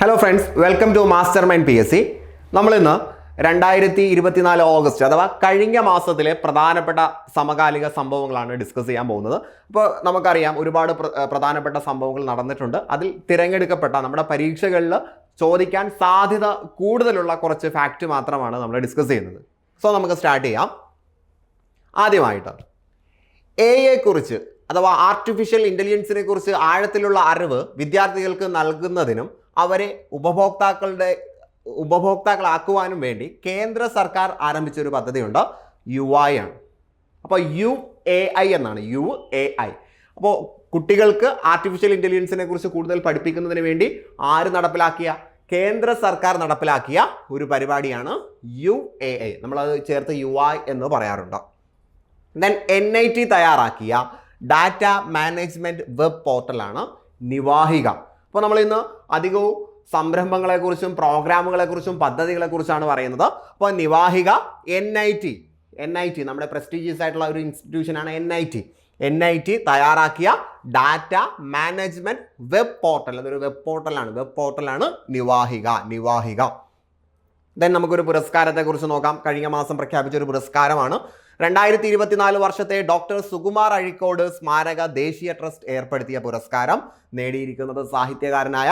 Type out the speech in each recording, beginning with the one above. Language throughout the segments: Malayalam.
Hello friends welcome to master mind P S C നമ്മളിന്ന് രണ്ടായിരത്തി ഇരുപത്തിനാല് ഓഗസ്റ്റ് അഥവാ കഴിഞ്ഞ മാസത്തിലെ പ്രധാനപ്പെട്ട സമകാലിക സംഭവങ്ങളാണ് ഡിസ്കസ് ചെയ്യാൻ പോകുന്നത്. അപ്പോൾ നമുക്കറിയാം ഒരുപാട് പ്രധാനപ്പെട്ട സംഭവങ്ങൾ നടന്നിട്ടുണ്ട്. അതിൽ തിരഞ്ഞെടുക്കപ്പെട്ട നമ്മുടെ പരീക്ഷകളിൽ ചോദിക്കാൻ സാധ്യത കൂടുതലുള്ള കുറച്ച് ഫാക്റ്റ് മാത്രമാണ് നമ്മൾ ഡിസ്കസ് ചെയ്യുന്നത്. സോ നമുക്ക് സ്റ്റാർട്ട് ചെയ്യാം. ആദ്യമായിട്ട് എ കുറിച്ച് അഥവാ ആർട്ടിഫിഷ്യൽ ഇന്റലിജൻസിനെ കുറിച്ച് ആഴത്തിലുള്ള അറിവ് വിദ്യാർത്ഥികൾക്ക് നൽകുന്നതിനും അവരെ ഉപഭോക്താക്കളുടെ ഉപഭോക്താക്കളാക്കുവാനും വേണ്ടി കേന്ദ്ര സർക്കാർ ആരംഭിച്ച ഒരു പദ്ധതിയുണ്ട് യു ഐ ആണ്. അപ്പോൾ യു എ ഐ എന്നാണ് യു എ ഐ അപ്പോൾ കുട്ടികൾക്ക് ആർട്ടിഫിഷ്യൽ ഇന്റലിജൻസിനെ കുറിച്ച് കൂടുതൽ പഠിപ്പിക്കുന്നതിന് വേണ്ടി ആര് നടപ്പിലാക്കിയ? കേന്ദ്ര സർക്കാർ നടപ്പിലാക്കിയ ഒരു പരിപാടിയാണ് യു എ ഐ നമ്മളത് ചേർത്ത് യു ഐ എന്ന് പറയാറുണ്ട്. ദെൻ എൻ ഐ ടി തയ്യാറാക്കിയ ഡാറ്റ മാനേജ്മെന്റ് വെബ് പോർട്ടലാണ് നിവാഹിക. അപ്പോൾ നമ്മൾ ഇന്ന് അധികവും സംരംഭങ്ങളെക്കുറിച്ചും പ്രോഗ്രാമുകളെക്കുറിച്ചും പദ്ധതികളെക്കുറിച്ചാണ് പറയുന്നത്. അപ്പോൾ Nivahika N I T N I T നമ്മുടെ പ്രസ്റ്റീജിയസ് ആയിട്ടുള്ള ഒരു ഇൻസ്റ്റിറ്റ്യൂഷനാണ് N I T N I T തയ്യാറാക്കിയ ഡാറ്റ മാനേജ്മെന്റ് വെബ് പോർട്ടൽ അതൊരു വെബ് പോർട്ടലാണ് വെബ് പോർട്ടലാണ് നിവാഹിക നിവാഹിക. ദെൻ നമുക്കൊരു പുരസ്കാരത്തെക്കുറിച്ച് നോക്കാം. കഴിഞ്ഞ മാസം പ്രഖ്യാപിച്ച ഒരു പുരസ്കാരമാണ് രണ്ടായിരത്തി ഇരുപത്തിനാല് വർഷത്തെ ഡോക്ടർ സുകുമാർ അഴിക്കോട് സ്മാരക ദേശീയ ട്രസ്റ്റ് ഏർപ്പെടുത്തിയ പുരസ്കാരം നേടിയിരിക്കുന്നത് സാഹിത്യകാരനായ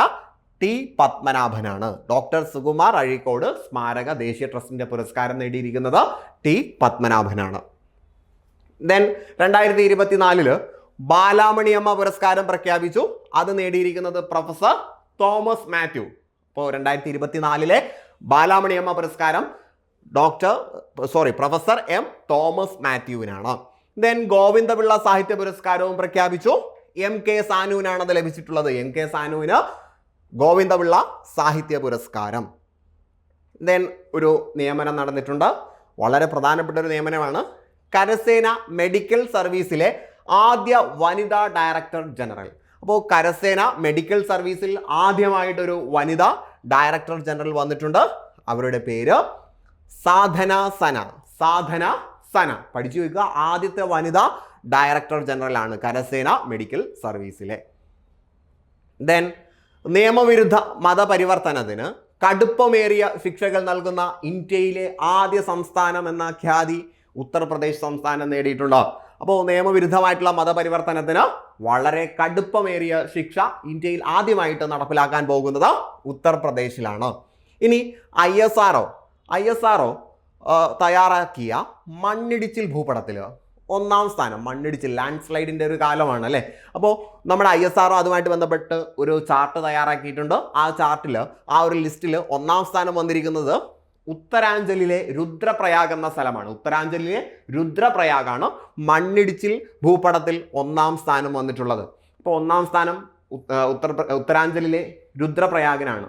ടി പത്മനാഭനാണ്. ഡോക്ടർ സുകുമാർ അഴിക്കോട് സ്മാരക ദേശീയ ട്രസ്റ്റിന്റെ പുരസ്കാരം നേടിയിരിക്കുന്നത് ടി പത്മനാഭനാണ്. ദെൻ രണ്ടായിരത്തി ഇരുപത്തിനാലിൽ ബാലാമണിയമ്മ പുരസ്കാരം പ്രഖ്യാപിച്ചു. അത് നേടിയിരിക്കുന്നത് പ്രൊഫസർ തോമസ് മാത്യു. അപ്പോൾ രണ്ടായിരത്തി ഇരുപത്തിനാലിലെ ബാലാമണിയമ്മ പുരസ്കാരം doctor sorry professor M Thomas മാത്യുവിനാണ് then Govindapillai സാഹിത്യ പുരസ്കാരവും പ്രഖ്യാപിച്ചു. എം കെ സാനുവിനാണ് അത് ലഭിച്ചിട്ടുള്ളത്. എം കെ സാനുവിന് ഗോവിന്ദപിള്ള സാഹിത്യ പുരസ്കാരം. ദെൻ ഒരു നിയമനം നടന്നിട്ടുണ്ട്. വളരെ പ്രധാനപ്പെട്ട ഒരു നിയമനമാണ്. കരസേന മെഡിക്കൽ സർവീസിലെ ആദ്യ വനിതാ ഡയറക്ടർ ജനറൽ. അപ്പോൾ കരസേന മെഡിക്കൽ സർവീസിൽ ആദ്യമായിട്ടൊരു വനിതാ ഡയറക്ടർ ജനറൽ വന്നിട്ടുണ്ട്. അവരുടെ പേര് സാധന സന സാധന സന. പഠിച്ചു വെക്കുക. ആദ്യത്തെ വനിത ഡയറക്ടർ ജനറൽ ആണ് കരസേന മെഡിക്കൽ സർവീസിലെ ദെൻ നിയമവിരുദ്ധ മതപരിവർത്തനത്തിന് കടുപ്പമേറിയ ശിക്ഷകൾ നൽകുന്ന ഇന്ത്യയിലെ ആദ്യ സംസ്ഥാനം എന്ന ഖ്യാതി ഉത്തർപ്രദേശ് സംസ്ഥാനം നേടിയിട്ടുണ്ട്. അപ്പോൾ നിയമവിരുദ്ധമായിട്ടുള്ള മതപരിവർത്തനത്തിന് വളരെ കടുപ്പമേറിയ ശിക്ഷ ഇന്ത്യയിൽ ആദ്യമായിട്ട് നടപ്പിലാക്കാൻ പോകുന്നത് ഉത്തർപ്രദേശിലാണ്. ഇനി I S R I S R തയ്യാറാക്കിയ മണ്ണിടിച്ചിൽ ഭൂപടത്തിൽ ഒന്നാം സ്ഥാനം മണ്ണിടിച്ചിൽ ലാൻഡ് സ്ലൈഡിന്റെ ഒരു കാലമാണ് അല്ലേ? അപ്പോൾ നമ്മുടെ ഐ എസ് ആർ അതുമായിട്ട് ബന്ധപ്പെട്ട് ഒരു ചാർട്ട് തയ്യാറാക്കിയിട്ടുണ്ട്. ആ ചാർട്ടിൽ ആ ഒരു ലിസ്റ്റിൽ ഒന്നാം സ്ഥാനം വന്നിരിക്കുന്നത് ഉത്തരാഞ്ചലിലെ രുദ്രപ്രയാഗ് എന്ന സ്ഥലമാണ്. ഉത്തരാഞ്ചലിലെ രുദ്രപ്രയാഗാണ് മണ്ണിടിച്ചിൽ ഭൂപടത്തിൽ ഒന്നാം സ്ഥാനം വന്നിട്ടുള്ളത്. അപ്പോൾ ഒന്നാം സ്ഥാനം ഉത്തർ ഉത്തരാഞ്ചലിലെ രുദ്രപ്രയാഗിനാണ്.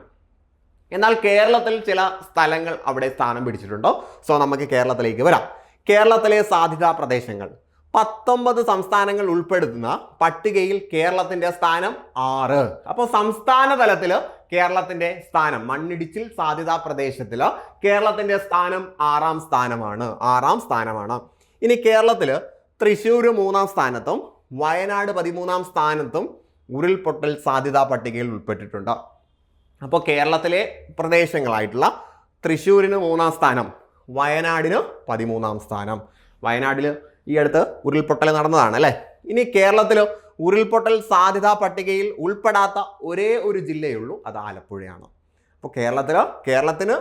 എന്നാൽ കേരളത്തിൽ ചില സ്ഥലങ്ങൾ അവിടെ സ്ഥാനം പിടിച്ചിട്ടുണ്ടോ? സോ നമുക്ക് കേരളത്തിലേക്ക് വരാം. കേരളത്തിലെ സാധ്യതാ പ്രദേശങ്ങൾ. പത്തൊമ്പത് സംസ്ഥാനങ്ങൾ ഉൾപ്പെടുത്തുന്ന പട്ടികയിൽ കേരളത്തിന്റെ സ്ഥാനം ആറ്. അപ്പോൾ സംസ്ഥാന തലത്തിൽ കേരളത്തിന്റെ സ്ഥാനം മണ്ണിടിച്ചിൽ സാധ്യതാ പ്രദേശത്തിൽ കേരളത്തിന്റെ സ്ഥാനം ആറാം സ്ഥാനമാണ്. ആറാം സ്ഥാനമാണ്. ഇനി കേരളത്തിൽ തൃശ്ശൂർ മൂന്നാം സ്ഥാനത്തും വയനാട് പതിമൂന്നാം സ്ഥാനത്തും ഉരുൾപൊട്ടൽ സാധ്യതാ പട്ടികയിൽ ഉൾപ്പെട്ടിട്ടുണ്ട്. അപ്പോൾ കേരളത്തിലെ പ്രദേശങ്ങളായിട്ടുള്ള തൃശ്ശൂരിന് മൂന്നാം സ്ഥാനം വയനാടിന് പതിമൂന്നാം സ്ഥാനം. വയനാട്ടിൽ ഈ അടുത്ത് ഉരുൾപൊട്ടൽ നടന്നതാണ് അല്ലേ? ഇനി കേരളത്തിൽ ഉരുൾപൊട്ടൽ സാധ്യതാ പട്ടികയിൽ ഉൾപ്പെടാത്ത ഒരേ ഒരു ജില്ലയുള്ളൂ അത് ആലപ്പുഴയാണ്. അപ്പോൾ കേരളത്തിൽ കേരളത്തിന്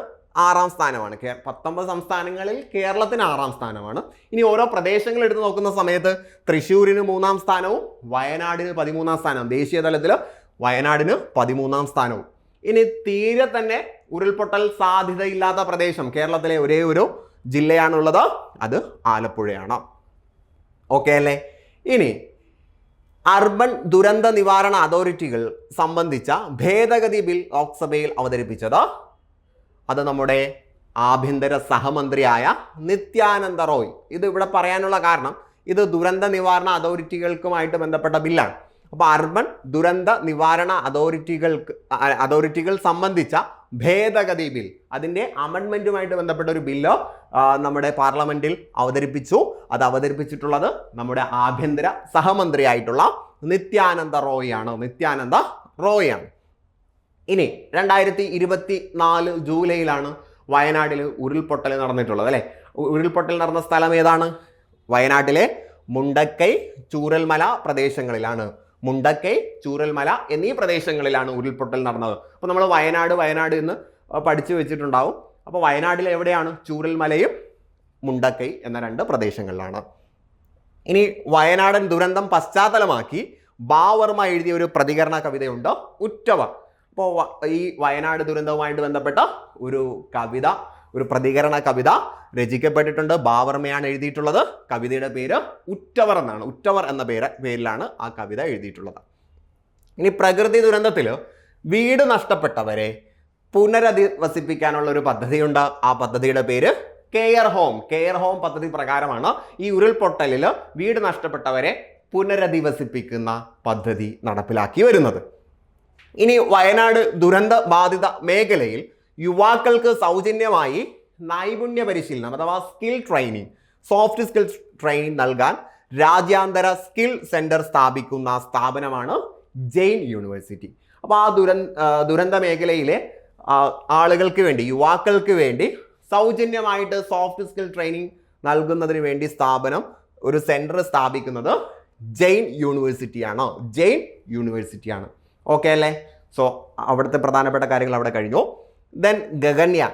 ആറാം സ്ഥാനമാണ്. കേ പത്തൊമ്പത് സംസ്ഥാനങ്ങളിൽ കേരളത്തിന് ആറാം സ്ഥാനമാണ്. ഇനി ഓരോ പ്രദേശങ്ങൾ എടുത്ത് നോക്കുന്ന സമയത്ത് തൃശ്ശൂരിന് മൂന്നാം സ്ഥാനവും വയനാടിന് പതിമൂന്നാം സ്ഥാനവും. ദേശീയ തലത്തിൽ വയനാടിന് പതിമൂന്നാം സ്ഥാനവും. ഇനി തീരെ തന്നെ ഉരുൾപൊട്ടൽ സാധ്യതയില്ലാത്ത പ്രദേശം കേരളത്തിലെ ഒരേ ഒരു ജില്ലയാണുള്ളത്. അത് ആലപ്പുഴയാണ്. ഓക്കെ അല്ലേ? ഇനി അർബൻ ദുരന്ത നിവാരണ അതോറിറ്റികൾ സംബന്ധിച്ച ഭേദഗതി ബിൽ ലോക്സഭയിൽ അവതരിപ്പിച്ചത് അത് നമ്മുടെ ആഭ്യന്തര സഹമന്ത്രിയായ നിത്യാനന്ദ റോയ്. ഇത് ഇവിടെ പറയാനുള്ള കാരണം ഇത് ദുരന്ത നിവാരണ അതോറിറ്റികൾക്കുമായിട്ട് ബന്ധപ്പെട്ട ബില്ലാണ്. അപ്പോൾ അർബൻ ദുരന്ത നിവാരണ അതോറിറ്റികൾക്ക് അതോറിറ്റികൾ സംബന്ധിച്ച ഭേദഗതി ബിൽ. അതിന്റെ അമെൻമെന്റുമായിട്ട് ബന്ധപ്പെട്ട ഒരു ബില്ല് നമ്മുടെ പാർലമെന്റിൽ അവതരിപ്പിച്ചു. അത് അവതരിപ്പിച്ചിട്ടുള്ളത് നമ്മുടെ ആഭ്യന്തര സഹമന്ത്രിയായിട്ടുള്ള നിത്യാനന്ദ റോയ് ആണ് നിത്യാനന്ദ റോയ് ആണ് ഇനി രണ്ടായിരത്തി ഇരുപത്തി നാല് ജൂലൈയിലാണ് വയനാട്ടിൽ ഉരുൾപൊട്ടൽ നടന്നിട്ടുള്ളത് അല്ലേ? ഉരുൾപൊട്ടൽ നടന്ന സ്ഥലം ഏതാണ്? വയനാട്ടിലെ മുണ്ടക്കൈ ചൂരൽമല പ്രദേശങ്ങളിലാണ്. മുണ്ടക്കൈ ചൂരൽമല എന്നീ പ്രദേശങ്ങളിലാണ് ഉരുൾപൊട്ടൽ നടന്നത്. അപ്പോൾ നമ്മൾ വയനാട് വയനാട് എന്ന് പഠിച്ചു വെച്ചിട്ടുണ്ടാവും. അപ്പോൾ വയനാട്ടിൽ എവിടെയാണ്? ചൂരൽമലയും മുണ്ടക്കൈ എന്ന രണ്ട് പ്രദേശങ്ങളിലാണ്. ഇനി വയനാടൻ ദുരന്തം പശ്ചാത്തലമാക്കി ബാവർമ എഴുതിയ ഒരു പ്രതികരണ കവിതയുണ്ട് ഉറ്റവർ അപ്പോൾ ഈ വയനാട് ദുരന്തവുമായിട്ട് ബന്ധപ്പെട്ട ഒരു കവിത ഒരു പ്രതികരണ കവിത രചിക്കപ്പെട്ടിട്ടുണ്ട്. ബാവർമ്മയാണ് എഴുതിയിട്ടുള്ളത്. കവിതയുടെ പേര് ഉറ്റവർ എന്നാണ്. ഉറ്റവർ എന്ന പേര് പേരിലാണ് ആ കവിത എഴുതിയിട്ടുള്ളത്. ഇനി പ്രകൃതി ദുരന്തത്തിൽ വീട് നഷ്ടപ്പെട്ടവരെ പുനരധിവസിപ്പിക്കാനുള്ള ഒരു പദ്ധതിയുണ്ട്. ആ പദ്ധതിയുടെ പേര് കെയർ ഹോം. കെയർ ഹോം പദ്ധതി പ്രകാരമാണ് ഈ ഉരുൾപൊട്ടലിൽ വീട് നഷ്ടപ്പെട്ടവരെ പുനരധിവസിപ്പിക്കുന്ന പദ്ധതി നടപ്പിലാക്കി വരുന്നത്. ഇനി വയനാട് ദുരന്ത ബാധിത മേഖലയിൽ യുവാക്കൾക്ക് സൗജന്യമായി നൈപുണ്യ പരിശീലനം അഥവാ skill training soft skill training നൽകാൻ രാജ്യാന്തര സ്കിൽ സെന്റർ സ്ഥാപിക്കുന്ന സ്ഥാപനമാണ് ജെയിൻ യൂണിവേഴ്സിറ്റി. അപ്പോൾ ആ ദുര ദുരന്ത മേഖലയിലെ ആളുകൾക്ക് വേണ്ടി യുവാക്കൾക്ക് വേണ്ടി സൗജന്യമായിട്ട് സോഫ്റ്റ് സ്കിൽ ട്രെയിനിങ് നൽകുന്നതിന് വേണ്ടി സ്ഥാപനം ഒരു സെന്റർ സ്ഥാപിക്കുന്നത് ജെയിൻ യൂണിവേഴ്സിറ്റിയാണ്. ജെയിൻ യൂണിവേഴ്സിറ്റിയാണ്. ഓക്കെ അല്ലേ? സോ അവിടുത്തെ പ്രധാനപ്പെട്ട കാര്യങ്ങൾ അവിടെ കഴിഞ്ഞു. ദെൻ ഗഗൻയാൻ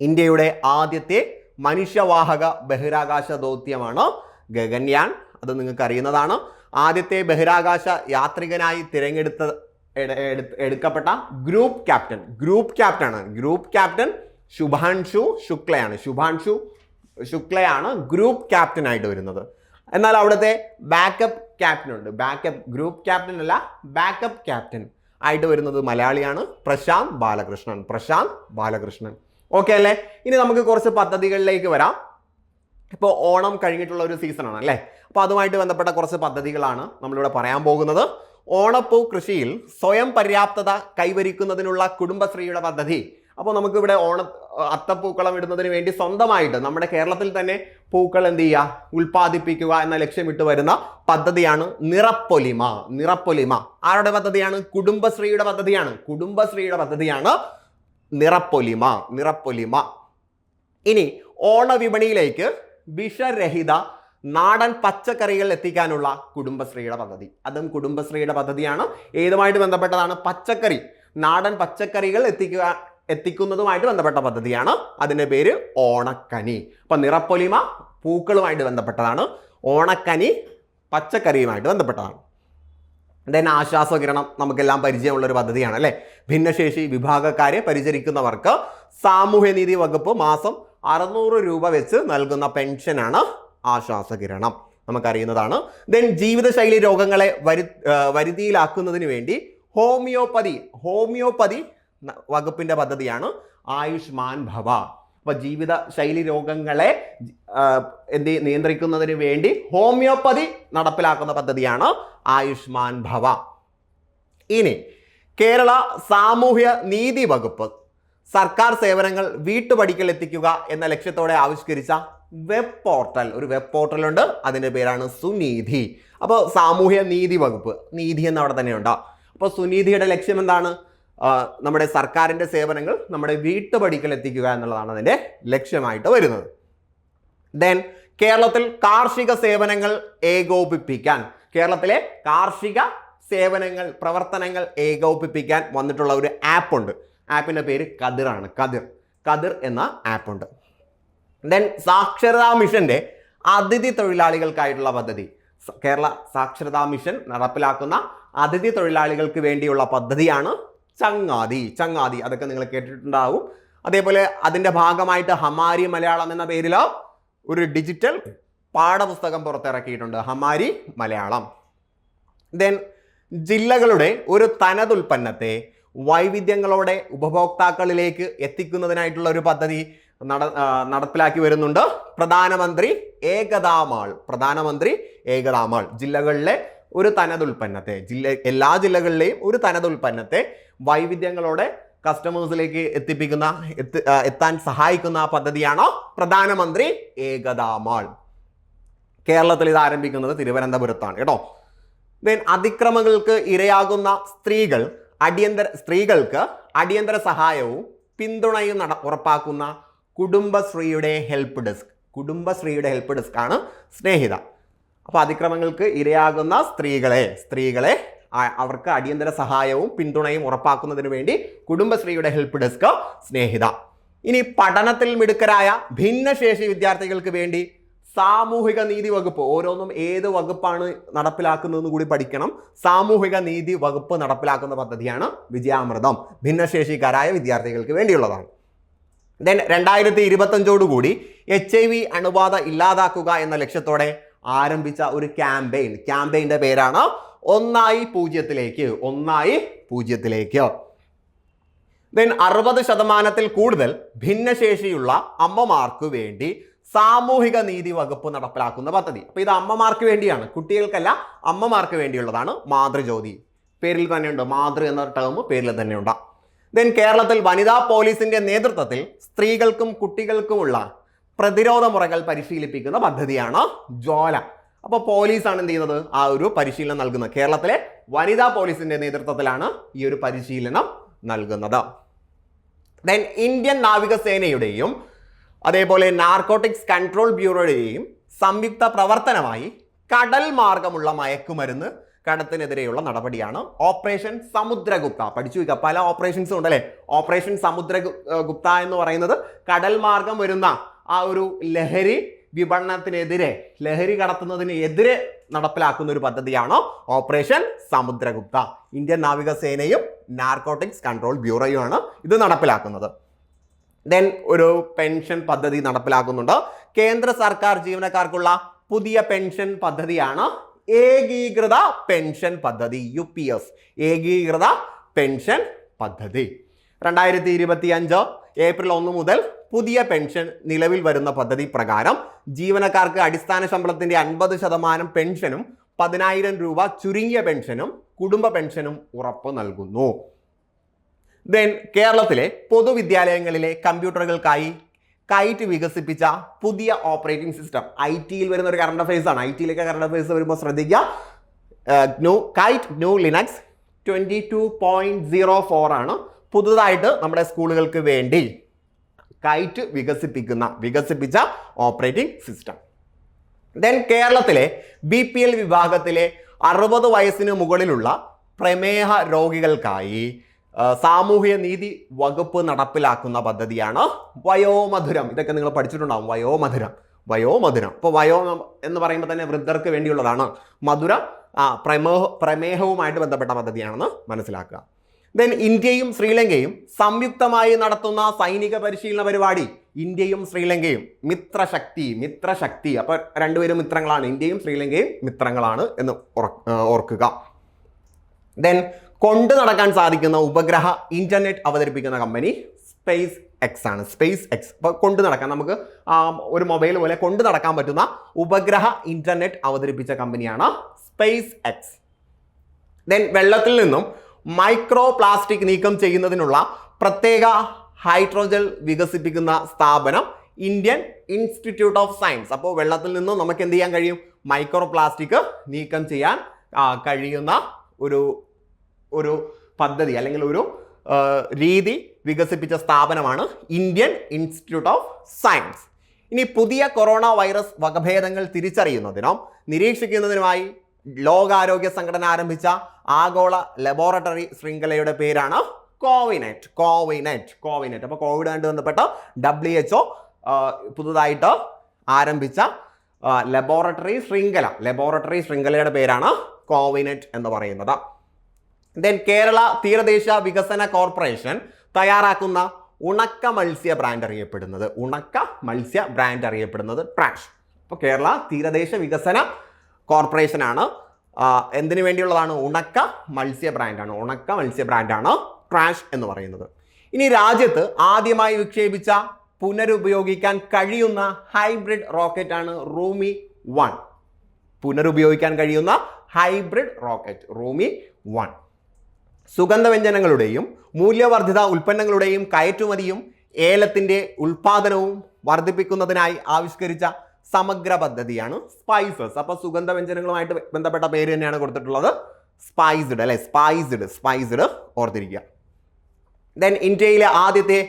ഇന്ത്യയുടെ ആദ്യത്തെ മനുഷ്യവാഹക ബഹിരാകാശ ദൗത്യമാണ് ഗഗൻയാൻ. അത് നിങ്ങൾക്ക് അറിയുന്നതാണ് ആദ്യത്തെ ബഹിരാകാശ യാത്രികനായി തിരഞ്ഞെടുത്ത എട്- എടു- എടുക്കപ്പെട്ട ഗ്രൂപ്പ് ക്യാപ്റ്റൻ. ഗ്രൂപ്പ് ക്യാപ്റ്റൻ ആണ് ഗ്രൂപ്പ് ക്യാപ്റ്റൻ ശുഭാൻഷു ശുക്ലയാണ്. ശുഭാൻഷു ശുക്ലയാണ് ഗ്രൂപ്പ് ക്യാപ്റ്റൻ ആയിട്ട് വരുന്നത്. എന്നാൽ അവിടുത്തെ ബാക്കപ്പ് ക്യാപ്റ്റൻ ഉണ്ട്. ബാക്കപ്പ് ഗ്രൂപ്പ് ക്യാപ്റ്റൻ അല്ല ബാക്കപ്പ് ക്യാപ്റ്റൻ ആയിട്ട് വരുന്നത് മലയാളിയാണ് പ്രശാന്ത് ബാലകൃഷ്ണൻ. പ്രശാന്ത് ബാലകൃഷ്ണൻ. ഓക്കെ അല്ലേ? ഇനി നമുക്ക് കുറച്ച് പദ്ധതികളിലേക്ക് വരാം. ഇപ്പോൾ ഓണം കഴിഞ്ഞിട്ടുള്ള ഒരു സീസണാണ് അല്ലേ? അപ്പോൾ അതുമായിട്ട് ബന്ധപ്പെട്ട കുറച്ച് പദ്ധതികളാണ് നമ്മളിവിടെ പറയാൻ പോകുന്നത്. ഓണപ്പൂ കൃഷിയിൽ സ്വയം പര്യാപ്തത കൈവരിക്കുന്നതിനുള്ള കുടുംബശ്രീയുടെ പദ്ധതി. അപ്പോൾ നമുക്കിവിടെ ഓണ അത്തപ്പൂക്കളം ഇടുന്നതിന് വേണ്ടി സ്വന്തമായിട്ട് നമ്മുടെ കേരളത്തിൽ തന്നെ പൂക്കൾ എന്ത് ചെയ്യുക? ഉൽപ്പാദിപ്പിക്കുക എന്ന ലക്ഷ്യമിട്ട് വരുന്ന പദ്ധതിയാണ് നിറപ്പൊലിമ. നിറപ്പൊലിമ. ആരുടെ പദ്ധതിയാണ്? കുടുംബശ്രീയുടെ പദ്ധതിയാണ്. കുടുംബശ്രീയുടെ പദ്ധതിയാണ് നിറപ്പൊലിമ. നിറപ്പൊലിമ. ഇനി ഓണവിപണിയിലേക്ക് വിഷരഹിത നാടൻ പച്ചക്കറികൾ എത്തിക്കാനുള്ള കുടുംബശ്രീയുടെ പദ്ധതി. അതും കുടുംബശ്രീയുടെ പദ്ധതിയാണ്. ഏതുമായിട്ട് ബന്ധപ്പെട്ടതാണ്? പച്ചക്കറി. നാടൻ പച്ചക്കറികൾ എത്തിക്കുക എത്തിക്കുന്നതുമായിട്ട് ബന്ധപ്പെട്ട പദ്ധതിയാണ്. അതിന്റെ പേര് ഓണക്കനി. അപ്പം നിറപ്പൊലിമ പൂക്കളുമായിട്ട് ബന്ധപ്പെട്ടതാണ്. ഓണക്കനി പച്ചക്കറിയുമായിട്ട് ബന്ധപ്പെട്ടതാണ്. ദെൻ ആശ്വാസകിരണം നമുക്കെല്ലാം പരിചയമുള്ള ഒരു പദ്ധതിയാണ് അല്ലേ? ഭിന്നശേഷി വിഭാഗക്കാരെ പരിചരിക്കുന്നവർക്ക് സാമൂഹ്യനീതി വകുപ്പ് മാസം അറുന്നൂറ് രൂപ വെച്ച് നൽകുന്ന പെൻഷനാണ് ആശ്വാസകിരണം നമുക്കറിയുന്നതാണ്. ദെൻ ജീവിതശൈലി രോഗങ്ങളെ വരു വരുതിയിലാക്കുന്നതിന് വേണ്ടി ഹോമിയോപ്പതി ഹോമിയോപ്പതി വകുപ്പിന്റെ പദ്ധതിയാണ് ആയുഷ്മാൻ ഭവ. അപ്പോൾ ജീവിത ശൈലി രോഗങ്ങളെ എന്ത് നിയന്ത്രിക്കുന്നതിന് വേണ്ടി ഹോമിയോപ്പതി നടപ്പിലാക്കുന്ന പദ്ധതിയാണ് ആയുഷ്മാൻ ഭവ. ഇനി കേരള സാമൂഹ്യ നീതി വകുപ്പ് സർക്കാർ സേവനങ്ങൾ വീട്ടുപടിക്കൽ എത്തിക്കുക എന്ന ലക്ഷ്യത്തോടെ ആവിഷ്കരിച്ച വെബ് പോർട്ടൽ. ഒരു വെബ് പോർട്ടലുണ്ട് അതിന്റെ പേരാണ് സുനീതി അപ്പോൾ സാമൂഹ്യ നീതി വകുപ്പ് നീതി എന്ന് അവിടെ തന്നെയുണ്ടോ. അപ്പോൾ സുനീതിയുടെ ലക്ഷ്യം എന്താണ്? നമ്മുടെ സർക്കാരിന്റെ സേവനങ്ങൾ നമ്മുടെ വീട്ടുപടിക്കൽ എത്തിക്കുക എന്നുള്ളതാണ് അതിന്റെ ലക്ഷ്യമായിട്ട് വരുന്നത്. ദെൻ കേരളത്തിൽ കാർഷിക സേവനങ്ങൾ ഏകോപിപ്പിക്കാൻ കേരളത്തിലെ കാർഷിക സേവനങ്ങൾ പ്രവർത്തനങ്ങൾ ഏകോപിപ്പിക്കാൻ വന്നിട്ടുള്ള ഒരു ആപ്പ് ഉണ്ട്. ആപ്പിന്റെ പേര് കതിറാണ് കതിർ. കതിർ എന്ന ആപ്പ് ഉണ്ട്. ദെൻ സാക്ഷരതാ മിഷന്റെ അതിഥി തൊഴിലാളികൾക്കായിട്ടുള്ള പദ്ധതി. കേരള സാക്ഷരതാ മിഷൻ നടപ്പിലാക്കുന്ന അതിഥി തൊഴിലാളികൾക്ക് വേണ്ടിയുള്ള പദ്ധതിയാണ് ചങ്ങാതി ചങ്ങാതി അതൊക്കെ നിങ്ങൾ കേട്ടിട്ടുണ്ടാവും. അതേപോലെ അതിന്റെ ഭാഗമായിട്ട് ഹമാരി മലയാളം എന്ന പേരിൽ ഒരു ഡിജിറ്റൽ പാഠപുസ്തകം പുറത്തിറക്കിയിട്ടുണ്ട് ഹമാരി മലയാളം. ദെൻ ജില്ലകളുടെ ഒരു തനതുൽപ്പന്നത്തെ വൈവിധ്യങ്ങളോടെ ഉപഭോക്താക്കളിലേക്ക് എത്തിക്കുന്നതിനായിട്ടുള്ള ഒരു പദ്ധതി നട നടപ്പിലാക്കി വരുന്നുണ്ട്. പ്രധാനമന്ത്രി ഏകതാമാൾ പ്രധാനമന്ത്രി ഏകതാമാൾ ജില്ലകളിലെ ഒരു തനത് ഉൽപ്പന്നത്തെ ജില്ല എല്ലാ ജില്ലകളിലെയും ഒരു തനത് ഉൽപ്പന്നത്തെ വൈവിധ്യങ്ങളോടെ കസ്റ്റമേഴ്സിലേക്ക് എത്തിപ്പിക്കുന്ന എത്താൻ സഹായിക്കുന്ന പദ്ധതിയാണ് പ്രധാനമന്ത്രി ഏകതാമാൾ? കേരളത്തിൽ ഇത് ആരംഭിക്കുന്നത് തിരുവനന്തപുരത്താണ് കേട്ടോ. ദെൻ അതിക്രമങ്ങൾക്ക് ഇരയാകുന്ന സ്ത്രീകൾ അടിയന്തര സ്ത്രീകൾക്ക് അടിയന്തര സഹായവും പിന്തുണയും നട ഉറപ്പാക്കുന്ന കുടുംബശ്രീയുടെ ഹെൽപ്പ് ഡെസ്ക് കുടുംബശ്രീയുടെ ഹെൽപ്പ് ഡെസ്ക് ആണ് സ്നേഹിത. അപ്പോൾ അതിക്രമങ്ങൾക്ക് ഇരയാകുന്ന സ്ത്രീകളെ സ്ത്രീകളെ അവർക്ക് അടിയന്തര സഹായവും പിന്തുണയും ഉറപ്പാക്കുന്നതിന് വേണ്ടി കുടുംബശ്രീയുടെ ഹെൽപ്പ് ഡെസ്ക് സ്നേഹിത. ഇനി പഠനത്തിൽ മിടുക്കരായ ഭിന്നശേഷി വിദ്യാർത്ഥികൾക്ക് വേണ്ടി സാമൂഹിക നീതി വകുപ്പ് ഓരോന്നും ഏത് വകുപ്പാണ് നടപ്പിലാക്കുന്നതെന്ന് കൂടി പഠിക്കണം. സാമൂഹിക നീതി വകുപ്പ് നടപ്പിലാക്കുന്ന പദ്ധതിയാണ് വിജയാമൃതം. ഭിന്നശേഷിക്കാരായ വിദ്യാർത്ഥികൾക്ക് വേണ്ടിയുള്ളതാണ്. ദെൻ രണ്ടായിരത്തി ഇരുപത്തഞ്ചോടുകൂടി എച്ച് ഐ വി അണുബാധ ഇല്ലാതാക്കുക എന്ന ലക്ഷ്യത്തോടെ ആരംഭിച്ച ഒരു ക്യാമ്പയിൻ ക്യാമ്പയിന്റെ പേരാണ് ഒന്നായി പൂജ്യത്തിലേക്ക് ഒന്നായി പൂജ്യത്തിലേക്ക്. ദെൻ അറുപത് ശതമാനത്തിൽ കൂടുതൽ ഭിന്നശേഷിയുള്ള അമ്മമാർക്ക് വേണ്ടി സാമൂഹിക നീതി വകുപ്പ് നടപ്പിലാക്കുന്ന പദ്ധതി. അപ്പോൾ ഇത് അമ്മമാർക്ക് വേണ്ടിയാണ്. കുട്ടികൾക്കല്ല അമ്മമാർക്ക് വേണ്ടിയുള്ളതാണ് മാതൃജ്യോതി. പേരിൽ തന്നെയുണ്ട്? മാതൃ എന്ന ടേം പേരിൽ തന്നെയുണ്ട്. ദെൻ കേരളത്തിൽ വനിതാ പോലീസിന്റെ നേതൃത്വത്തിൽ സ്ത്രീകൾക്കും കുട്ടികൾക്കുമുള്ള പ്രതിരോധ മുറകൾ പരിശീലിപ്പിക്കുന്ന പദ്ധതിയാണ് ജ്വാല. അപ്പോൾ പോലീസാണ് എന്ത് ചെയ്യുന്നത്? ആ ഒരു പരിശീലനം നൽകുന്നത്. കേരളത്തിലെ വനിതാ പോലീസിന്റെ നേതൃത്വത്തിലാണ് ഈ ഒരു പരിശീലനം നൽകുന്നത്. ദെൻ ഇന്ത്യൻ നാവികസേനയുടെയും അതേപോലെ നാർക്കോട്ടിക്സ് കൺട്രോൾ ബ്യൂറോയുടെയും സംയുക്ത പ്രവർത്തനമായി കടൽ മാർഗമുള്ള മയക്കുമരുന്ന് കടത്തിനെതിരെയുള്ള നടപടിയാണ് ഓപ്പറേഷൻ സമുദ്രഗുപ്ത. പഠിച്ചു വയ്ക്കുക പല ഓപ്പറേഷൻസും ഉണ്ടല്ലേ? ഓപ്പറേഷൻ സമുദ്ര ഗുപ്ത എന്ന് പറയുന്നത് കടൽ മാർഗം വരുന്ന ആ ഒരു ലഹരി വിപണനത്തിനെതിരെ ലഹരി കടത്തുന്നതിനെതിരെ നടപ്പിലാക്കുന്ന ഒരു പദ്ധതിയാണ്? ഓപ്പറേഷൻ സമുദ്രഗുപ്ത. ഇന്ത്യൻ നാവികസേനയും നാർക്കോട്ടിക്സ് കൺട്രോൾ ബ്യൂറോയുമാണ് ഇത് നടപ്പിലാക്കുന്നത്. ദെൻ ഒരു പെൻഷൻ പദ്ധതി നടപ്പിലാക്കുന്നുണ്ട്. കേന്ദ്ര സർക്കാർ ജീവനക്കാർക്കുള്ള പുതിയ പെൻഷൻ പദ്ധതിയാണ് ഏകീകൃത പെൻഷൻ പദ്ധതി യു പി എസ് ഏകീകൃത പെൻഷൻ പദ്ധതി. രണ്ടായിരത്തി ഇരുപത്തി അഞ്ച് ഏപ്രിൽ ഒന്ന് മുതൽ പുതിയ പെൻഷൻ നിലവിൽ വരുന്ന പദ്ധതി പ്രകാരം ജീവനക്കാർക്ക് അടിസ്ഥാന ശമ്പളത്തിന്റെ അൻപത് ശതമാനം പെൻഷനും പതിനായിരം രൂപ ചുരുങ്ങിയ പെൻഷനും കുടുംബ പെൻഷനും ഉറപ്പ് നൽകുന്നു. ദെൻ കേരളത്തിലെ പൊതുവിദ്യാലയങ്ങളിലെ കമ്പ്യൂട്ടറുകൾക്കായി കൈറ്റ് വികസിപ്പിച്ച പുതിയ ഓപ്പറേറ്റിംഗ് സിസ്റ്റം. ഐ ടിയിൽ വരുന്ന ഒരു കറണ്ട് അഫയേഴ്സ് ആണ്. ഐ ടിയിലേക്ക് കറണ്ട് അഫയേഴ്സ് വരുമ്പോൾ ശ്രദ്ധിക്കുക. New KITE new Linux twenty two point zero four ആണ്. പുതുതായിട്ട് നമ്മുടെ സ്കൂളുകൾക്ക് വേണ്ടി. കൈറ്റ് വികസിപ്പിക്കുന്ന വികസിപ്പിച്ച ഓപ്പറേറ്റിംഗ് സിസ്റ്റം. ദെൻ കേരളത്തിലെ ബി പി എൽ വിഭാഗത്തിലെ അറുപത് വയസ്സിന് മുകളിലുള്ള പ്രമേഹ രോഗികൾക്കായി സാമൂഹ്യ നീതി വകുപ്പ് നടപ്പിലാക്കുന്ന പദ്ധതിയാണ് വയോമധുരം. ഇതൊക്കെ നിങ്ങൾ പഠിച്ചിട്ടുണ്ടാവും വയോമധുരം വയോമധുരം. ഇപ്പോൾ വയോ എന്ന് പറയുമ്പോൾ തന്നെ വൃദ്ധർക്ക് വേണ്ടിയുള്ളതാണ് മധുരം ആ പ്രമേഹ പ്രമേഹവുമായിട്ട് ബന്ധപ്പെട്ട പദ്ധതിയാണെന്ന് മനസ്സിലാക്കുക. ദെൻ ഇന്ത്യയും ശ്രീലങ്കയും സംയുക്തമായി നടത്തുന്ന സൈനിക പരിശീലന പരിപാടി ഇന്ത്യയും ശ്രീലങ്കയും. മിത്രശക്തി മിത്രശക്തി. അപ്പോൾ രണ്ടുപേരും മിത്രങ്ങളാണ്. ഇന്ത്യയും ശ്രീലങ്കയും മിത്രങ്ങളാണ് എന്ന് ഓർക്കുക. ദെൻ കൊണ്ടു നടക്കാൻ സാധിക്കുന്ന ഉപഗ്രഹ ഇന്റർനെറ്റ് അവതരിപ്പിക്കുന്ന കമ്പനി സ്പേസ് എക്സ് ആണ്. സ്പേസ് എക്സ് അപ്പോൾ കൊണ്ടു നടക്കാൻ നമുക്ക് ഒരു മൊബൈൽ പോലെ കൊണ്ടു നടക്കാൻ പറ്റുന്ന ഉപഗ്രഹ ഇന്റർനെറ്റ് അവതരിപ്പിച്ച കമ്പനിയാണ് സ്പേസ് എക്സ് ദെൻ വെള്ളത്തിൽ നിന്നും മൈക്രോ പ്ലാസ്റ്റിക് നീക്കം ചെയ്യുന്നതിനുള്ള പ്രത്യേക ഹൈഡ്രോജൽ വികസിപ്പിക്കുന്ന സ്ഥാപനം ഇന്ത്യൻ ഇൻസ്റ്റിറ്റ്യൂട്ട് ഓഫ് സയൻസ്. അപ്പോൾ വെള്ളത്തിൽ നിന്ന് നമുക്ക് എന്ത് ചെയ്യാൻ കഴിയും? മൈക്രോ പ്ലാസ്റ്റിക് നീക്കം ചെയ്യാൻ കഴിയുന്ന ഒരു ഒരു പദ്ധതി അല്ലെങ്കിൽ ഒരു രീതി വികസിപ്പിച്ച സ്ഥാപനമാണ് ഇന്ത്യൻ ഇൻസ്റ്റിറ്റ്യൂട്ട് ഓഫ് സയൻസ്. ഇനി പുതിയ കൊറോണ വൈറസ് വകഭേദങ്ങൾ തിരിച്ചറിയുന്നതിനും നിരീക്ഷിക്കുന്നതിനുമായി ലോകാരോഗ്യ സംഘടന ആരംഭിച്ച ആഗോള ലബോറട്ടറി ശൃംഖലയുടെ പേരാണ് കോവിനെറ്റ്. കോവിനെറ്റ് കോവിനെറ്റ്. അപ്പോൾ കോവിഡുമായിട്ട് ബന്ധപ്പെട്ട ഡബ്ല്യു എച്ച്ഒ പുതുതായിട്ട് ആരംഭിച്ച ലബോറട്ടറി ശൃംഖല. ലബോറട്ടറി ശൃംഖലയുടെ പേരാണ് കോവിനെറ്റ് എന്ന് പറയുന്നത്. ദെൻ കേരള തീരദേശ വികസന കോർപ്പറേഷൻ തയ്യാറാക്കുന്ന ഉണക്ക മത്സ്യ ബ്രാൻഡ് അറിയപ്പെടുന്നത്. ഉണക്ക മത്സ്യ ബ്രാൻഡ് അറിയപ്പെടുന്നത് ട്രാഷ്. അപ്പോൾ കേരള തീരദേശ വികസന കോർപ്പറേഷനാണ്. എന്തിനു വേണ്ടിയുള്ളതാണ്? ഉണക്ക മത്സ്യ ബ്രാൻഡാണ്. ഉണക്ക മത്സ്യ ബ്രാൻഡാണ് ട്രാഷ് എന്ന് പറയുന്നത്. ഇനി രാജ്യത്ത് ആദ്യമായി വിക്ഷേപിച്ച പുനരുപയോഗിക്കാൻ കഴിയുന്ന ഹൈബ്രിഡ് റോക്കറ്റാണ് റൂമി വൺ. പുനരുപയോഗിക്കാൻ കഴിയുന്ന ഹൈബ്രിഡ് റോക്കറ്റ് റൂമി വൺ. സുഗന്ധവ്യഞ്ജനങ്ങളുടെയും മൂല്യവർദ്ധിത ഉൽപ്പന്നങ്ങളുടെയും കയറ്റുമതിയും ഏലത്തിന്റെ ഉൽപാദനവും വർദ്ധിപ്പിക്കുന്നതിനായി ആവിഷ്കരിച്ച സമഗ്ര പദ്ധതിയാണ് സ്പൈസസ്. അപ്പോൾ സുഗന്ധവ്യഞ്ജനങ്ങളുമായിട്ട് ബന്ധപ്പെട്ട പേര് തന്നെയാണ് കൊടുത്തിട്ടുള്ളത്. സ്പൈസ്ഡ് അല്ലെ? സ്പൈസ്ഡ് സ്പൈസ്ഡ് ഓർത്തിരിക്കുക. ദെൻ ഇന്ത്യയിലെ ആദ്യത്തെ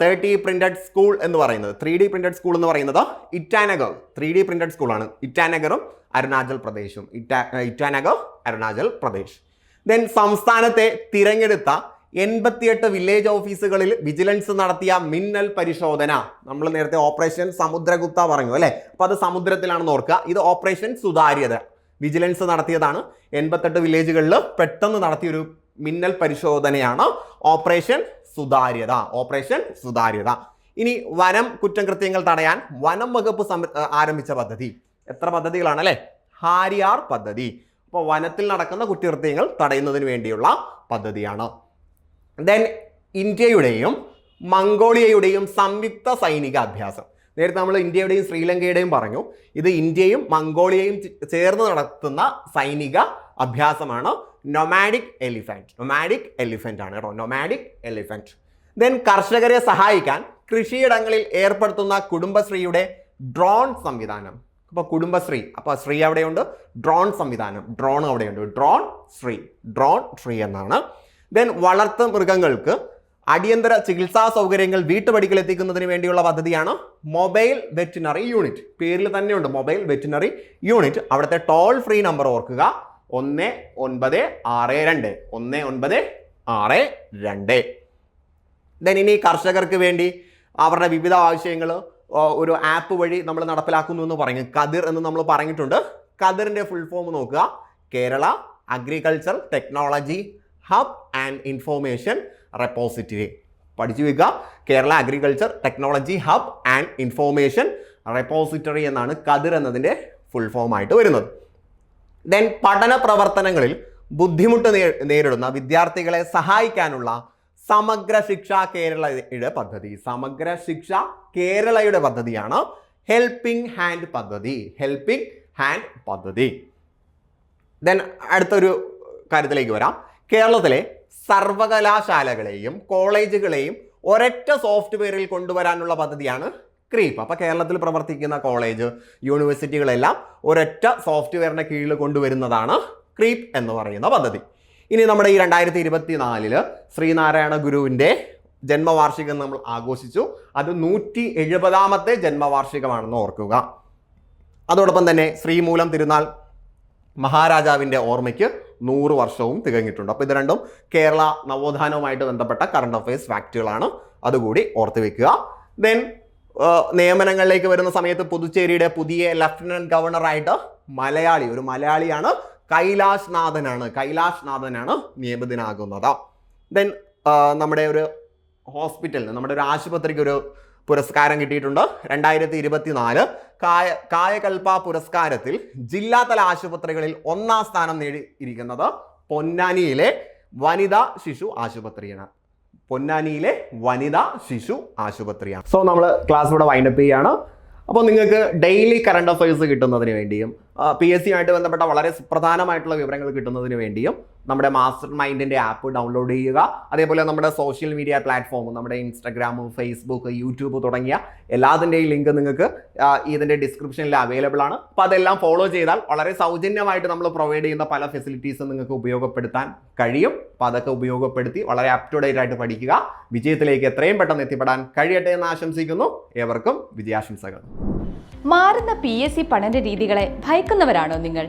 തേർട്ടി പ്രിന്റഡ് സ്കൂൾ എന്ന് പറയുന്നത്. ത്രീ ഡി പ്രിന്റഡ് സ്കൂൾ എന്ന് പറയുന്നത് ഇറ്റാനഗർ. ത്രീ ഡി പ്രിന്റഡ് സ്കൂളാണ് ഇറ്റാനഗറും അരുണാചൽ പ്രദേശും. ഇറ്റാ ഇറ്റാനഗർ അരുണാചൽ പ്രദേശ്. ദെൻ സംസ്ഥാനത്തെ തിരഞ്ഞെടുത്ത എൺപത്തിയെട്ട് വില്ലേജ് ഓഫീസുകളിൽ വിജിലൻസ് നടത്തിയ മിന്നൽ പരിശോധന. നമ്മൾ നേരത്തെ ഓപ്പറേഷൻ സമുദ്രഗുപ്ത പറഞ്ഞു അല്ലേ? അപ്പോൾ അത് സമുദ്രത്തിലാണെന്ന് ഓർക്കുക. ഇത് ഓപ്പറേഷൻ സുതാര്യത. വിജിലൻസ് നടത്തിയതാണ്. എൺപത്തെട്ട് വില്ലേജുകളിൽ പെട്ടെന്ന് നടത്തിയൊരു മിന്നൽ പരിശോധനയാണ് ഓപ്പറേഷൻ സുതാര്യത. ഓപ്പറേഷൻ സുതാര്യത. ഇനി വനം കുറ്റകൃത്യങ്ങൾ തടയാൻ വനം വകുപ്പ് ആരംഭിച്ച പദ്ധതി. എത്ര പദ്ധതികളാണ് അല്ലേ? ഹാരിയാർ പദ്ധതി. അപ്പോൾ വനത്തിൽ നടക്കുന്ന കുറ്റകൃത്യങ്ങൾ തടയുന്നതിന് വേണ്ടിയുള്ള പദ്ധതിയാണ്. ദെൻ ഇന്ത്യയുടെയും മംഗോളിയയുടെയും സംയുക്ത സൈനിക അഭ്യാസം. നേരത്തെ നമ്മൾ ഇന്ത്യയുടെയും ശ്രീലങ്കയുടെയും പറഞ്ഞു. ഇത് ഇന്ത്യയും മംഗോളിയയും ചേർന്ന് നടത്തുന്ന സൈനിക അഭ്യാസമാണ് നൊമാഡിക് എലിഫന്റ് നൊമാഡിക് എലിഫന്റ് ആണ് കേട്ടോ. നൊമാഡിക് എലിഫന്റ് ദെൻ കർഷകരെ സഹായിക്കാൻ കൃഷിയിടങ്ങളിൽ ഏർപ്പെടുത്തുന്ന കുടുംബശ്രീയുടെ ഡ്രോൺ സംവിധാനം. അപ്പോൾ കുടുംബശ്രീ. അപ്പോൾ ശ്രീ അവിടെയുണ്ട്. ഡ്രോൺ സംവിധാനം. ഡ്രോൺ അവിടെയുണ്ട്. ഡ്രോൺ ശ്രീ. ഡ്രോൺ ശ്രീ എന്നാണ്. ദെൻ വളർത്തു മൃഗങ്ങൾക്ക് അടിയന്തര ചികിത്സാ സൗകര്യങ്ങൾ വീട്ടുപടിക്കൽ എത്തിക്കുന്നതിന് വേണ്ടിയുള്ള പദ്ധതിയാണ് മൊബൈൽ വെറ്റിനറി യൂണിറ്റ്. പേരിൽ തന്നെയുണ്ട് മൊബൈൽ വെറ്റിനറി യൂണിറ്റ്. അവിടുത്തെ ടോൾ ഫ്രീ നമ്പർ ഓർക്കുക. ഒന്ന് ഒൻപത് ആറ് രണ്ട്. ഒന്ന് ഒൻപത് ആറ് രണ്ട്. ദെൻ ഇനി കർഷകർക്ക് വേണ്ടി അവരുടെ വിവിധ ആവശ്യങ്ങൾ ഒരു ആപ്പ് വഴി നമ്മൾ നടപ്പിലാക്കുന്നു എന്ന് പറഞ്ഞു കതിർ എന്ന് നമ്മൾ പറഞ്ഞിട്ടുണ്ട്. കതിറിന്റെ ഫുൾ ഫോം നോക്കുക. Kerala agriculture technology hub and information repository പഠിച്ചു വെക്കുക. Kerala agriculture technology hub and information repository എന്നാണ് കതിർ എന്നതിന്റെ ഫുൾ ഫോം ആയിട്ട് വരുന്നത്. ദെൻ പഠന പ്രവർത്തനങ്ങളിൽ ബുദ്ധിമുട്ട് നേരിടുന്ന വിദ്യാർത്ഥികളെ സഹായിക്കാനുള്ള സമഗ്ര ശിക്ഷ കേരളയുടെ പദ്ധതി. സമഗ്ര ശിക്ഷ കേരളയുടെ പദ്ധതിയാണ് ഹെൽപ്പിംഗ് ഹാൻഡ് പദ്ധതി. ഹെൽപ്പിംഗ് ഹാൻഡ് പദ്ധതി. ദെൻ അടുത്തൊരു കാര്യത്തിലേക്ക് വരാം. കേരളത്തിലെ സർവകലാശാലകളെയും കോളേജുകളെയും ഒരൊറ്റ സോഫ്റ്റ്വെയറിൽ കൊണ്ടുവരാനുള്ള പദ്ധതിയാണ് ക്രീപ്പ്. അപ്പോൾ കേരളത്തിൽ പ്രവർത്തിക്കുന്ന കോളേജ് യൂണിവേഴ്സിറ്റികളെല്ലാം ഒരൊറ്റ സോഫ്റ്റ്വെയറിന്റെ കീഴിൽ കൊണ്ടുവരുന്നതാണ് ക്രീപ്പ് എന്ന് പറയുന്ന പദ്ധതി. ഇനി നമ്മുടെ ഈ രണ്ടായിരത്തി ഇരുപത്തി നാലിൽ ശ്രീനാരായണ ഗുരുവിന്റെ ജന്മവാർഷികം നമ്മൾ ആഘോഷിച്ചു. അത് നൂറ്റി എഴുപതാമത്തെ ജന്മവാർഷികമാണെന്ന് ഓർക്കുക. അതോടൊപ്പം തന്നെ ശ്രീമൂലം തിരുനാൾ മഹാരാജാവിന്റെ ഓർമ്മയ്ക്ക് നൂറ് വർഷവും തികഞ്ഞിട്ടുണ്ട്. അപ്പോൾ ഇത് രണ്ടും കേരള നവോത്ഥാനവുമായിട്ട് ബന്ധപ്പെട്ട കറണ്ട് അഫയേഴ്സ് ഫാക്റ്റുകളാണ് അതുകൂടി ഓർത്ത് വെക്കുക. ദെൻ നിയമനങ്ങളിലേക്ക് വരുന്ന സമയത്ത് പുതുച്ചേരിയുടെ പുതിയ ലഫ്റ്റനന്റ് ഗവർണറായിട്ട് മലയാളി ഒരു മലയാളിയാണ് കൈലാഷ് നാഥനാണ്. കൈലാഷ് നാഥനാണ് നിയമിതനാകുന്നത്. ദെൻ നമ്മുടെ ഒരു ഹോസ്പിറ്റലിന് നമ്മുടെ ഒരു ആശുപത്രിക്ക് ഒരു പുരസ്കാരം കിട്ടിയിട്ടുണ്ട്? രണ്ടായിരത്തി ഇരുപത്തി നാല് കായ കായകൽപ്പ പുരസ്കാരത്തിൽ ജില്ലാതല ആശുപത്രികളിൽ ഒന്നാം സ്ഥാനം നേടിയിരിക്കുന്നത് പൊന്നാനിയിലെ വനിതാ ശിശു ആശുപത്രിയാണ്. പൊന്നാനിയിലെ വനിതാ ശിശു ആശുപത്രിയാണ്. സോ നമ്മൾ ക്ലാസ് ഇവിടെ വൈൻഡപ്പ് ചെയ്യാണ്. അപ്പോൾ നിങ്ങൾക്ക് ഡെയിലി കറണ്ട് അഫയേഴ്സ് കിട്ടുന്നതിന് വേണ്ടിയും പി എസ് സിയുമായിട്ട് ബന്ധപ്പെട്ട വളരെ സുപ്രധാനമായിട്ടുള്ള വിവരങ്ങൾ കിട്ടുന്നതിന് വേണ്ടിയും നമ്മുടെ മാസ്റ്റർ മൈൻഡിന്റെ ആപ്പ് ഡൗൺലോഡ് ചെയ്യുക. അതേപോലെ നമ്മുടെ സോഷ്യൽ മീഡിയ പ്ലാറ്റ്ഫോം നമ്മുടെ ഇൻസ്റ്റാഗ്രാം ഫേസ്ബുക്ക് യൂട്യൂബ് തുടങ്ങിയ എല്ലാത്തിന്റെയും ലിങ്ക് നിങ്ങൾക്ക് ഇതിന്റെ ഡിസ്ക്രിപ്ഷനിൽ അവൈലബിൾ ആണ്. അപ്പോൾ അതെല്ലാം ഫോളോ ചെയ്താൽ വളരെ സൗജന്യമായിട്ട് നമ്മൾ പ്രൊവൈഡ് ചെയ്യുന്ന പല ഫെസിലിറ്റീസും നിങ്ങൾക്ക് ഉപയോഗപ്പെടുത്താൻ കഴിയും. അപ്പോൾ അതൊക്കെ ഉപയോഗപ്പെടുത്തി വളരെ അപ് ടു ഡേറ്റ് ആയിട്ട് പഠിക്കുക. വിജയത്തിലേക്ക് എത്രയും പെട്ടെന്ന് എത്തിപ്പെടാൻ കഴിയട്ടെ എന്ന് ആശംസിക്കുന്നു. ഏവർക്കും വിജയാശംസകൾ. മാറുന്ന പി എസ് സി പഠന രീതികളെ ഭയക്കുന്നവരാണോ നിങ്ങൾ?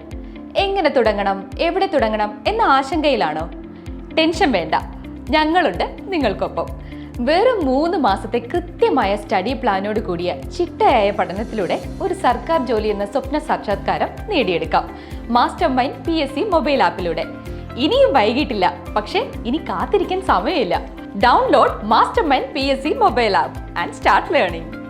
എങ്ങനെ തുടങ്ങണം? എവിടെ തുടങ്ങണം? എന്ന ആശങ്കയിലാണോ? ടെൻഷൻ വേണ്ട. ഞങ്ങളുണ്ട് നിങ്ങൾക്കൊപ്പം. വെറും മൂന്ന് മാസത്തെ കൃത്യമായ സ്റ്റഡി പ്ലാനോട് കൂടിയ ചിട്ടയായ പഠനത്തിലൂടെ ഒരു സർക്കാർ ജോലി എന്ന സ്വപ്ന സാക്ഷാത്കാരം നേടിയെടുക്കാം. Master mind P S C mobile ആപ്പിലൂടെ ഇനിയും വൈകിട്ടില്ല. പക്ഷേ ഇനി കാത്തിരിക്കാൻ സമയമില്ല. Download master mind P S C mobile app and start learning